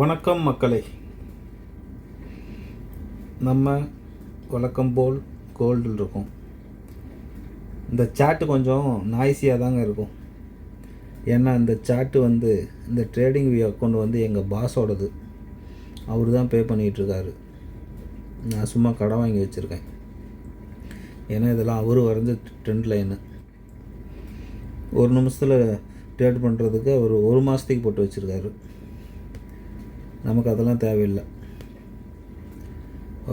வணக்கம் மக்களை. நம்ம வழக்கம் போல் கோல்டில் இருக்கோம். இந்த சாட்டு கொஞ்சம் நாய்ஸியாக தாங்க இருக்கும். ஏன்னா இந்த சாட்டு வந்து இந்த ட்ரேடிங் வியூ அக்கௌண்ட் வந்து எங்கள் பாஸோடது அவர் தான் பே பண்ணிகிட்ருக்காரு நான் சும்மா கடன் வாங்கி வச்சுருக்கேன். ஏன்னா இதெல்லாம் அவர் வரைஞ்ச ட்ரெண்ட் லைனு ஒரு நிமிஷத்தில் ட்ரேட் பண்ணுறதுக்கு அவர் ஒரு மாதத்துக்கு போட்டு வச்சுருக்காரு. நமக்கு அதெல்லாம் தேவையில்லை.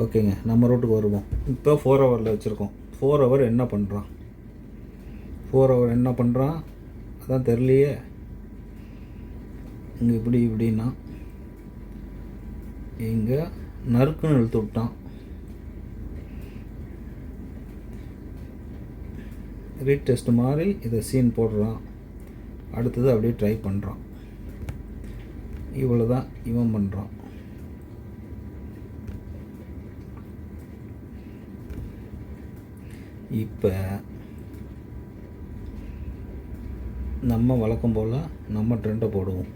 ஓகேங்க நம்ம ரோட்டுக்கு வருவோம். இப்போ ஃபோர் ஹவரில் வச்சுருக்கோம். ஃபோர் ஹவர் என்ன பண்ணுறான் ஃபோர் ஹவர் என்ன பண்ணுறான் அதான் தெரியலையே. இங்கே இப்படி இப்படின்னா இங்கே நறுக்குன்னு இழுத்து விட்டான். ரீடெஸ்ட் மாதிரி இதை சீன் போடுறான். அடுத்தது அப்படியே ட்ரை பண்ணுறான் இவ்வளோ தான் இவன் பண்ணுறான் இப்போ நம்ம வழக்கம் போல் நம்ம ட்ரெண்டை போடுவோம்.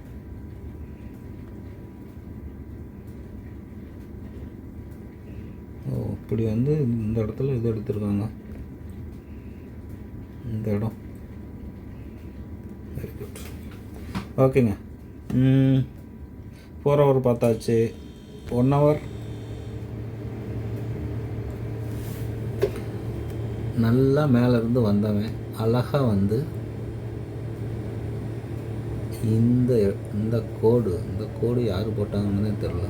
ஓ இப்படி வந்து இந்த இடத்துல இது எடுத்திருக்காங்க. இந்த இடம். வெரி குட் ஓகேங்க ஃபோர் ஹவர் பார்த்தாச்சு. ஒன் ஹவர் நல்லா மேலேருந்து வந்தவன் அழகாக வந்து இந்த இந்த கோடு இந்த கோடு யார் போட்டாங்கன்னு தெரில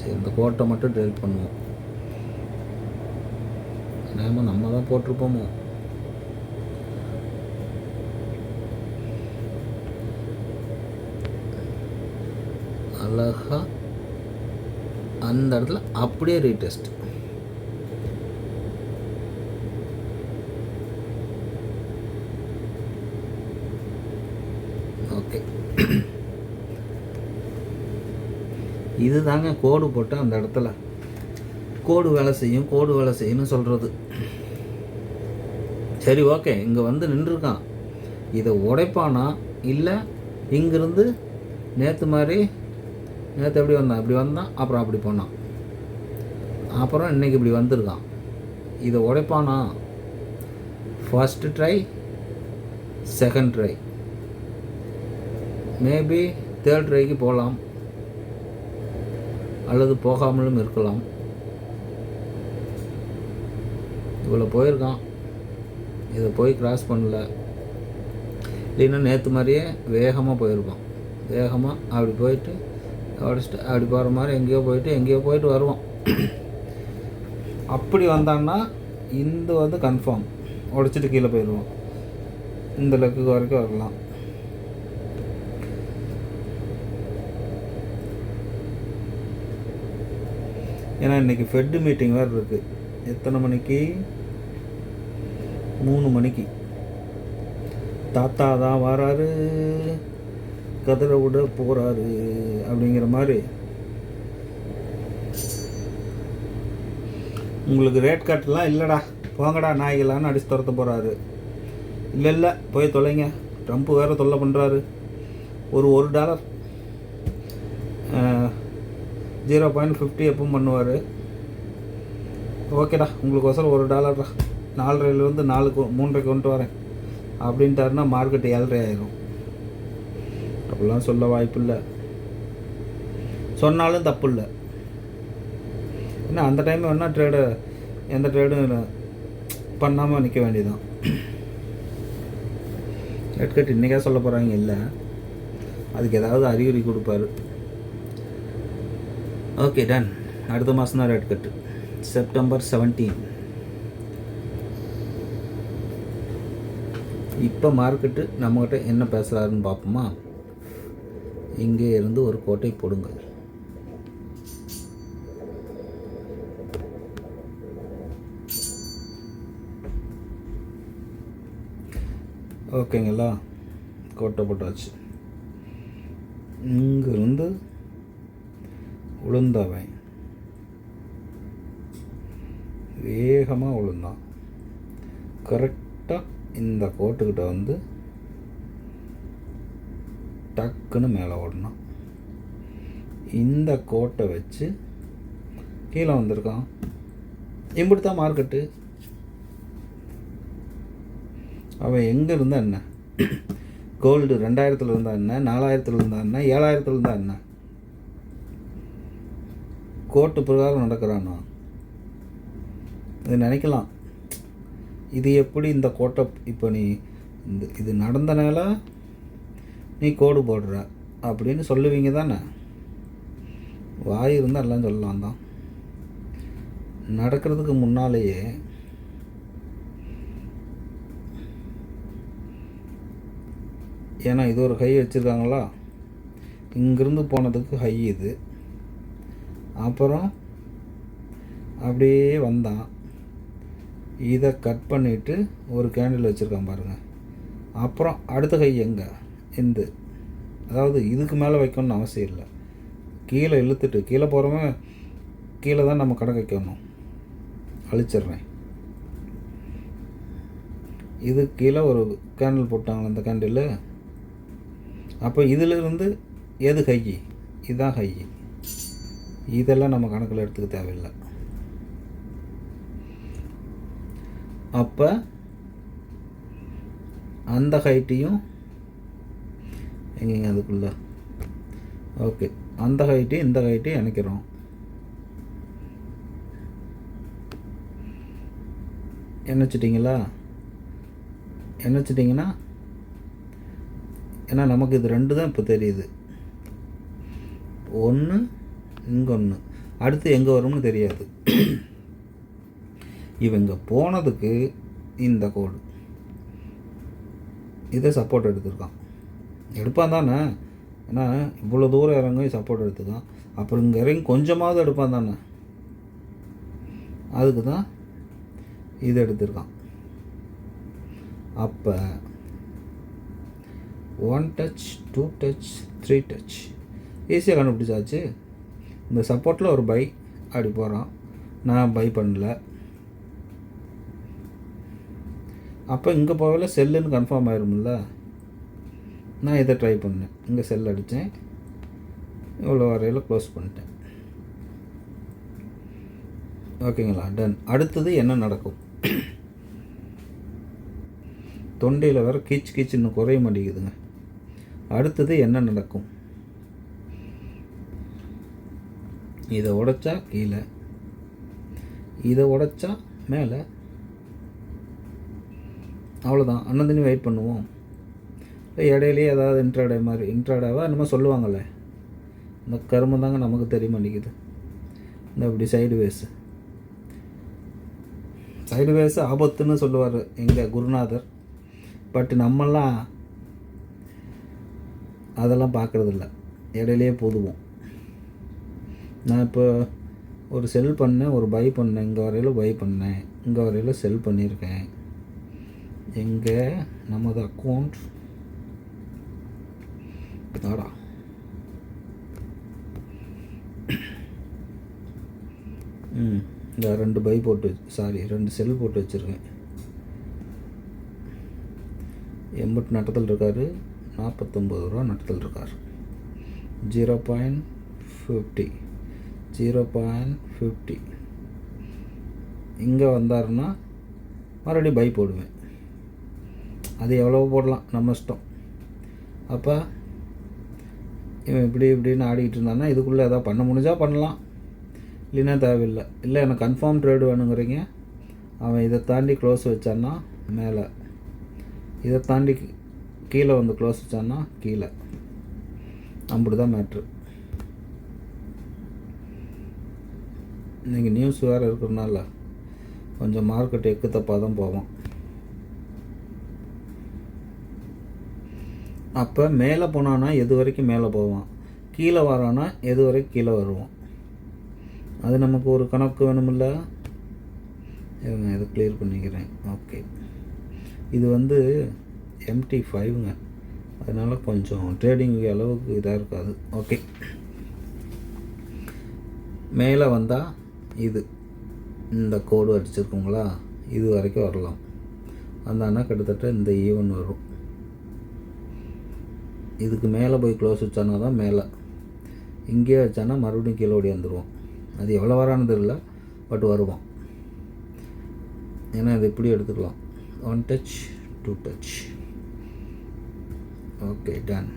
சரி இந்த கோட்டை மட்டும் டெலிட் பண்ணுவோம். நேம நம்ம தான் போட்டிருப்போமோ? அழகா அந்த இடத்துல அப்படியே ரீடெஸ்ட் ஓகே இது தாங்க கோடு போட்டு அந்த இடத்துல. கோடு வேலை செய்யும் கோடு வேலை செய்யும்னு சொல்கிறது சரி ஓகே இங்கே வந்து நின்றுருக்கான். இதை உடைப்பானா? இல்லை இங்கிருந்து நேற்று மாதிரி நேற்று எப்படி வந்தான்? இப்படி வந்தான் அப்புறம் அப்படி போனான். அப்புறம் இன்னைக்கு இப்படி வந்திருக்கான். இதை உடைப்பானா? First try second try maybe third ட்ரைக்கு போகலாம். அல்லது போகாமலும் இருக்கலாம். இவ்வளோ போயிருக்கான். இதை போய் கிராஸ் பண்ணல. இல்லைன்னா நேற்று மாதிரியே வேகமாக போயிருப்பான். வேகமாக அப்படி போயிட்டு உடச்சிட்டு அப்படி போகிற மாதிரி எங்கேயோ போயிட்டு எங்கேயோ போயிட்டு வருவோம். அப்படி வந்தான்னா இந்து வந்து கன்ஃபார்ம் உடச்சிட்டு கீழே போயிடுவோம் இந்த லெக்கு வரைக்கும் வரலாம். ஏன்னா இன்றைக்கி ஃபெட்டு மீட்டிங் வேறு இருக்குது எத்தனை மணிக்கு? மூணு மணிக்கு. தாத்தா தான் வராரு. கதிரை விட போகிறாரு அப்படிங்கிற மாதிரி. உங்களுக்கு ரேட் கட்டலாம் இல்லைடா போங்கடா நாய்களான்னு அடிச்சு துரத்த போகிறாரு இல்லை இல்லை போய் தொலைங்க. ட்ரம்ப் வேறு தொல்லை பண்ணுறாரு ஒரு ஒரு டாலர் ஜீரோ பாயிண்ட் ஃபிஃப்டி எப்பவும் பண்ணுவார். ஓகேடா உங்களுக்கு ஒசரம் ஒரு டாலர்டா நாலரைலேருந்து நாலு மூன்றரை கொண்டு வரேன். அப்படின்ட்டாருன்னா மார்க்கெட் ஏழரை ஆயிரும். அப்படிலாம் சொல்ல வாய்ப்பு இல்லை சொன்னாலும் தப்பு இல்லை ஏன்னா அந்த டைம் வேணால் ட்ரேடு எந்த ட்ரேடும் பண்ணாமல் நிற்க வேண்டியதுதான். ரேட் கட் இன்றைக்கே சொல்ல போகிறாங்க இல்லை. அதுக்கு ஏதாவது அறிகுறி கொடுப்பாரு. ஓகே டன் அடுத்த மாதம் தான் ரேட் கட்டு செப்டம்பர் செவன்டீன் இப்போ மார்க்கெட்டு நம்மக்கிட்ட என்ன பேசுகிறாருன்னு பார்ப்போமா? இங்கே இருந்து ஒரு கோட்டை போடுங்கள். ஓகேங்களா? கோட்டை போட்டாச்சு. இங்கிருந்து உளுந்தவன் வேகமாக உளுந்தான். கரெக்டாக இந்த கோட்டுக்கிட்ட வந்து டக்குன்னு மேலே ஓடணும். இந்த கோட்டை வச்சு கீழே வந்திருக்கான். இப்படி தான் மார்க்கெட்டு. அவன் எங்கே இருந்தா என்ன? கோல்டு ரெண்டாயிரத்தில் இருந்தா என்ன? நாலாயிரத்தில் இருந்தா என்ன? ஏழாயிரத்தில் இருந்தா என்ன? கோட்டு பிரகாரம் நடக்கிறானா? இது நினைக்கலாம். இது எப்படி இந்த கோட்டை இப்போ நீ இந்த இது நடந்தனால நீ கோடு போடுற. அப்படின்னு சொல்லுவீங்க தானே? வாய் இருந்தால் எல்லாம் சொல்லலாம் தான். நடக்கிறதுக்கு முன்னாலேயே ஏன்னா இது ஒரு ஹை வச்சுருக்காங்களா? இங்கிருந்து போனதுக்கு ஹை இது. அப்புறம் அப்படியே வந்தான். இதை கட் பண்ணிவிட்டு ஒரு கேண்டில் வச்சுருக்கான் பாருங்கள் அப்புறம் அடுத்த கை எங்கே? இந்த. அதாவது இதுக்கு மேலே வைக்கணும்னு அவசியம் இல்லை. கீழே இழுத்துட்டு கீழே போகிறவங்க கீழே தான் நம்ம கணக்கு வைக்கணும். அழிச்சிடுறேன். இது கீழே ஒரு கேண்டில் போட்டாங்க அந்த கேண்டில் அப்போ இதிலிருந்து எது ஹை இதுதான் ஹை இதெல்லாம் நம்ம கணக்கில் எடுத்துக்க தேவையில்லை. அப்போ அந்த ஹைட்டையும் எங்கேங்க அதுக்குள்ள? ஓகே அந்த ஹைட்டையும் இந்த ஹைட்டையும் இணைக்கிறோம் இணைச்சிட்டிங்களா இணைச்சிட்டிங்கன்னா ஏன்னா நமக்கு இது ரெண்டு தான் இப்போ தெரியுது. ஒன்று இங்கே ஒன்று அடுத்து எங்கே வரும்னு தெரியாது. இவங்க போனதுக்கு இந்த கோடு இதை சப்போர்ட் எடுத்திருக்கான். எடுப்பான் தானே. ஏன்னா இவ்வளோ தூரம் இறங்கி சப்போர்ட் எடுத்துக்கான் அப்புறம் இங்கே இறங்கி கொஞ்சமாவது எடுப்பான் தானே. அதுக்கு தான் இது எடுத்திருக்கான். அப்போ one touch two touch three touch ஈஸியாக கண்டுபிடிச்சாச்சு. இந்த சப்போர்ட்டில் ஒரு பை அப்படி போகிறான் நான் பை பண்ணல. அப்போ இங்கே போகல செல்லுன்னு கன்ஃபார்ம் ஆயிரும்ல. நான் இதை ட்ரை பண்ணேன். இங்கே செல் அடித்தேன் இவ்வளோ வரையில் க்ளோஸ் பண்ணிட்டேன். ஓகேங்களா டன் அடுத்தது என்ன நடக்கும்? தொண்டையில் வேறு கீச்சு கீச்சுன்னு குறைய மாட்டேங்குதுங்க அடுத்தது என்ன நடக்கும்? இதை உடைச்சா கீழே. இதை உடைச்சா மேலே. அவ்வளோதான் அன்னந்தினி வெயிட் பண்ணுவோம். இடையிலேயே ஏதாவது இன்ட்ராடே மாதிரி இன்ட்ராடாவாக என்னமோ சொல்லுவாங்கள்ல இந்த கருமம் தாங்க நமக்கு தெரிய மாட்டேங்குது. இந்த இப்படி சைடு வேஸு சைடு வேஸு ஆபத்துன்னு சொல்லுவார் எங்கள் குருநாதர். பட் நம்மெல்லாம் அதெல்லாம் பார்க்குறதில்ல. இடையிலே போதுவோம். நான் இப்போ ஒரு செல் பண்ணேன் ஒரு பை பண்ணேன் இங்கே வரையில் பை பண்ணேன் இங்கே வரையில் செல் பண்ணியிருக்கேன். எங்கே? நமது அக்கௌண்ட் ஆடா ம். இந்த ரெண்டு பை போட்டு சாரி ரெண்டு செல் போட்டு வச்சுருக்கேன். எண்பட்டு நட்டத்தில் இருக்கார் நாற்பத்தொம்பது ரூபா நட்டத்தில் இருக்கார். Zero point fifty zero point fifty. இங்கே வந்தாருன்னா மறுபடியும் பை போடுவேன். அது எவ்வளோ போடலாம் நம்ம இஷ்டம். அப்போ இவன் இப்படி இப்படின்னு ஆடிக்கிட்டு இருந்தான்னா இதுக்குள்ளே எதாவது பண்ண முடிஞ்சால் பண்ணலாம். இல்லைன்னா தேவையில்லை. இல்லை எனக்கு கன்ஃபார்ம் ட்ரேடு வேணுங்கிறீங்க. அவன் இதை தாண்டி க்ளோஸ் வச்சான்னா மேலே. இதை தாண்டி கீழே வந்து க்ளோஸ் வச்சான்னா கீழே. அப்படி தான் மேட்ரு இன்றைக்கி நியூஸ் வேறு இருக்கிறனால கொஞ்சம் மார்க்கெட் எக்கு தப்பாக தான் போவோம் அப்போ மேலே போனான்னா எது வரைக்கும் மேலே போவான்? கீழே வரானா எது வரைக்கும் கீழே வருவான்? அது நமக்கு ஒரு கணக்கு வேணுமில்ல? இருங்க இதை கிளியர் பண்ணிக்கிறேன். ஓகே இது வந்து எம்டி ஃபைவ்ங்க அதனால் கொஞ்சம் ட்ரேடிங் அளவுக்கு இதாக இருக்காது. ஓகே மேலே வந்தால் இது. இந்த கோடு அடிச்சிருக்கோங்களா இது வரைக்கும் வரலாம். வந்தான்னா கிட்டத்தட்ட இந்த ஈவன் வரும். இதுக்கு மேலே போய் க்ளோஸ் வச்சானா தான் மேலே. இங்கேயே வச்சானா மறுபடியும் கீழே ஓடி வந்துடுவோம் அது எவ்வளோ வரானது இல்லை பட் வருவான். ஏன்னா இது இப்படி எடுத்துக்கலாம். One touch two touch okay done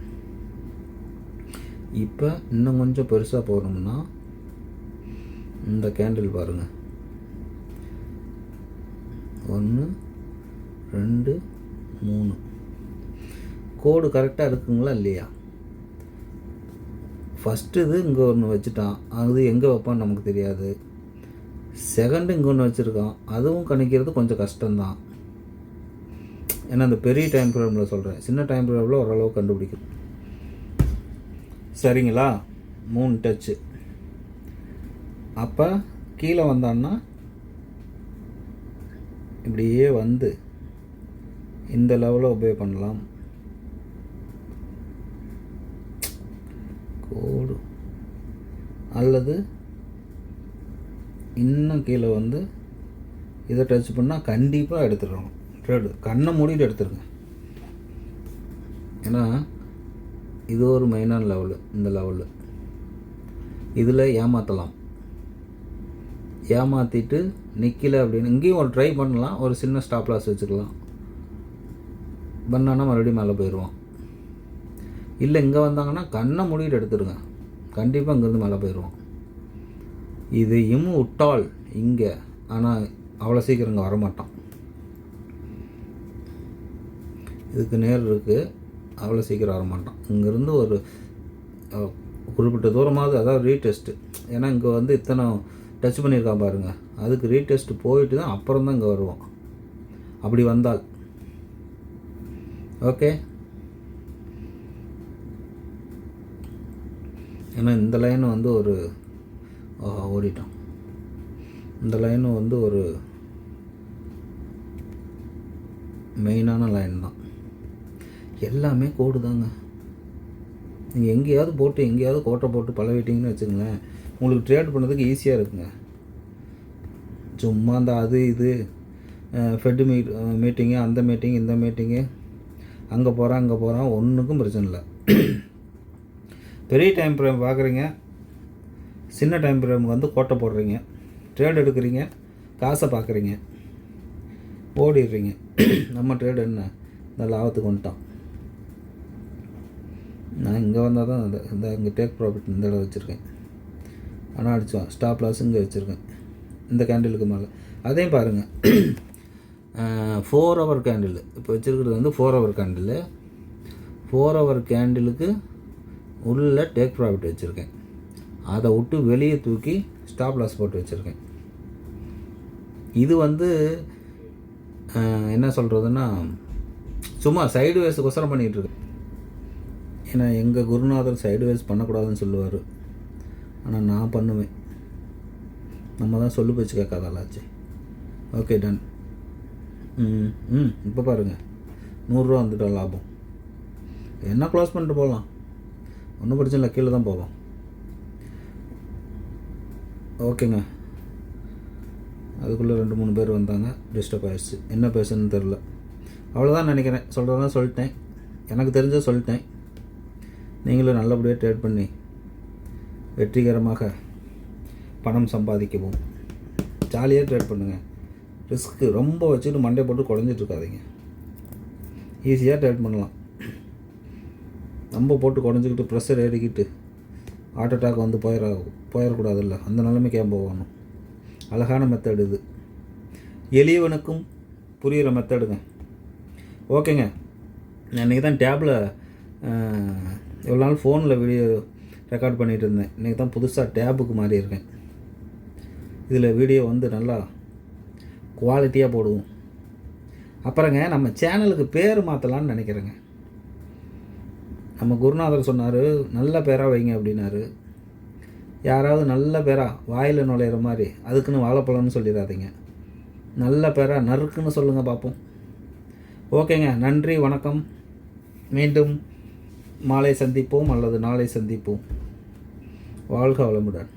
இப்போ இன்னும் கொஞ்சம் பெருசாக போகணும்னா இந்த கேண்டில் பாருங்கள் ஒன்று ரெண்டு மூணு. கோடு கரெக்டாக இருக்குங்களா இல்லையா? ஃபஸ்ட்டு இது இங்கே ஒன்று வச்சுட்டான். அது எங்கே வைப்பான்னு நமக்கு தெரியாது. செகண்டு இங்கே ஒன்று வச்சுருக்கான். அதுவும் கணிக்கிறது கொஞ்சம் கஷ்டம்தான். ஏன்னா அந்த பெரிய டைம் ப்ராப்ளமில் சொல்கிறேன் சின்ன டைம் ப்ராப்ளம் ஓரளவு கண்டுபிடிக்கும். சரிங்களா? மூணு டச்சு அப்போ கீழே வந்தான்னா இப்படியே வந்து இந்த லெவலில் உபயோக பண்ணலாம் கோடு அல்லது இன்னும் கீழே வந்து இதை டச் பண்ணால் கண்டிப்பாக எடுத்துடணும். ட்ரேடு கண்ணை மூடிட்டு எடுத்துருங்க. ஏன்னா இது ஒரு மெயினான லெவலு இந்த லெவலு இதில் ஏமாற்றலாம் ஏமாற்றிட்டு நிற்கல அப்படின்னு இங்கேயும் ஒரு ட்ரை பண்ணலாம். ஒரு சின்ன ஸ்டாப் லாஸ் வச்சுக்கலாம். பண்ணான்னா மறுபடியும் மேலே போயிடுவோம் இல்லை இங்கே வந்தாங்கன்னா கண்ணை மூடிட்டு எடுத்துருங்க. கண்டிப்பாக இங்கேருந்து மேலே போயிடுவோம் இதையும் விட்டால் இங்கே ஆனால் அவ்வளோ சீக்கிரம் இங்கே வரமாட்டான். இதுக்கு நேர் இருக்குது அவ்வளோ சீக்கிரம் வரமாட்டான். இங்கேருந்து ஒரு குறிப்பிட்ட தூரமாவது அதாவது ரீடெஸ்ட்டு ஏன்னா இங்கே வந்து இத்தனை டச் பண்ணியிருக்கான் பாருங்கள் அதுக்கு ரீடெஸ்ட் போயிட்டு தான் அப்புறம் தான் இங்கே வருவோம் அப்படி வந்தால். ஓகே ஏன்னா இந்த லைன் வந்து ஒரு ஓடிட்டோம். இந்த லைனும் வந்து ஒரு மெயினான லைன் தான். எல்லாமே கோடு தாங்க. நீங்கள் எங்கேயாவது போட்டு எங்கேயாவது கோட்டை போட்டு பழகிட்டீங்கன்னு வச்சுங்களேன் உங்களுக்கு ட்ரேட் பண்ணுறதுக்கு ஈஸியாக இருக்குங்க. சும்மா அந்த அது இது ஃபெட்டு மீட் மீட்டிங்கு அந்த மீட்டிங் இந்த மீட்டிங்கு அங்கே போகிறான் அங்கே போகிறான் ஒன்றுக்கும் பிரச்சனை இல்லை. பெரிய டைம் ஃப்ரேம் பார்க்குறீங்க சின்ன டைம் ஃப்ரேம் வந்து கோட்டை போடுறீங்க ட்ரேட் எடுக்கிறீங்க காசை பார்க்குறீங்க ஓடிடுறீங்க. நம்ம ட்ரேட் என்ன? இந்த லாபத்துக்கு வந்துட்டோம். நான் இங்கே வந்தால் தான் இந்த இந்த இங்கே டேக் ப்ராஃபிட் இந்த இடம் வச்சுருக்கேன். ஆனால் அடித்தோம் ஸ்டாப் லாஸ் இங்கே வச்சுருக்கேன். இந்த கேண்டிலுக்கு மேலே. அதையும் பாருங்கள் ஃபோர் ஹவர் கேண்டில் இப்போ வச்சுருக்கிறது வந்து four hour candle four hour கேண்டிலுக்கு உள்ள டேக் ப்ராஃபிட் வச்சுருக்கேன். அதை விட்டு வெளியே தூக்கி ஸ்டாப் லாஸ் போட்டு வச்சுருக்கேன். இது வந்து என்ன சொல்கிறதுன்னா சும்மா சைடு வேஸுக்கொசரம் பண்ணிகிட்ருக்கேன் ஏன்னா எங்கள் குருநாதர் சைடு வேஸ் பண்ணக்கூடாதுன்னு சொல்லுவார். ஆனால் நான் பண்ணுவேன். நம்ம தான் சொல்லு பேச்சு கேட்காதாலாச்சு ஓகே டன் ம் ம் இப்போ பாருங்கள் நூறுரூவா வந்துட்டோம் லாபம். என்ன க்ளோஸ் பண்ணிட்டு போகலாம் ஒன்றும் பிரச்சனை இல்லை கீழே தான் போவோம் ஓகேங்க. அதுக்குள்ளே ரெண்டு மூணு பேர் வந்தாங்க டிஸ்டர்ப் ஆயிடுச்சு. என்ன பேசுன்னு தெரில அவ்வளோதான் நினைக்கிறேன். சொல்கிறதான் சொல்லிட்டேன். எனக்கு தெரிஞ்ச சொல்லிட்டேன். நீங்களும் நல்லபடியாக ட்ரேட் பண்ணி வெற்றிகரமாக பணம் சம்பாதிக்கவும். ஜாலியாக ட்ரேட் பண்ணுங்கள் ரிஸ்க்கு ரொம்ப வச்சுட்டு மண்டை போட்டு குழஞ்சிட்டு ஈஸியாக ட்ரேட் பண்ணலாம். ரொம்ப போட்டு குறைஞ்சிக்கிட்டு ப்ரெஷர் ஏறிக்கிட்டு ஹார்ட் அட்டாக் வந்து போயிட போயிடக்கூடாதுல்ல அந்த நிலைமைக்கு ஏன் போகணும்? அழகான மெத்தடு இது. எளியவனுக்கும் புரிகிற மெத்தடுங்க ஓகேங்க நான் இன்றைக்கி தான் டேப்பில் இவ்வளோ நாள் ஃபோனில் வீடியோ ரெக்கார்ட் பண்ணிகிட்டு இருந்தேன். இன்றைக்கி தான் புதுசாக டேபுக்கு மாறி இருக்கேன். இதில் வீடியோ வந்து நல்லா குவாலிட்டியாக போடுவோம். அப்புறங்க நம்ம சேனலுக்கு பேர் மாற்றலான்னு நினைக்கிறேங்க. நம்ம குருநாதர் சொன்னார் நல்ல பேராக வைங்க அப்படின்னாரு. யாராவது நல்ல பேராக வாயில் நுழையிற மாதிரி அதுக்குன்னு வாழைப்பழம்னு சொல்லிடாதீங்க. நல்ல பேராக நறுக்குன்னு சொல்லுங்கள் பார்ப்போம் ஓகேங்க நன்றி வணக்கம். மீண்டும் மாலை சந்திப்போம் அல்லது நாளை சந்திப்போம். வாழ்க வளமுடன்.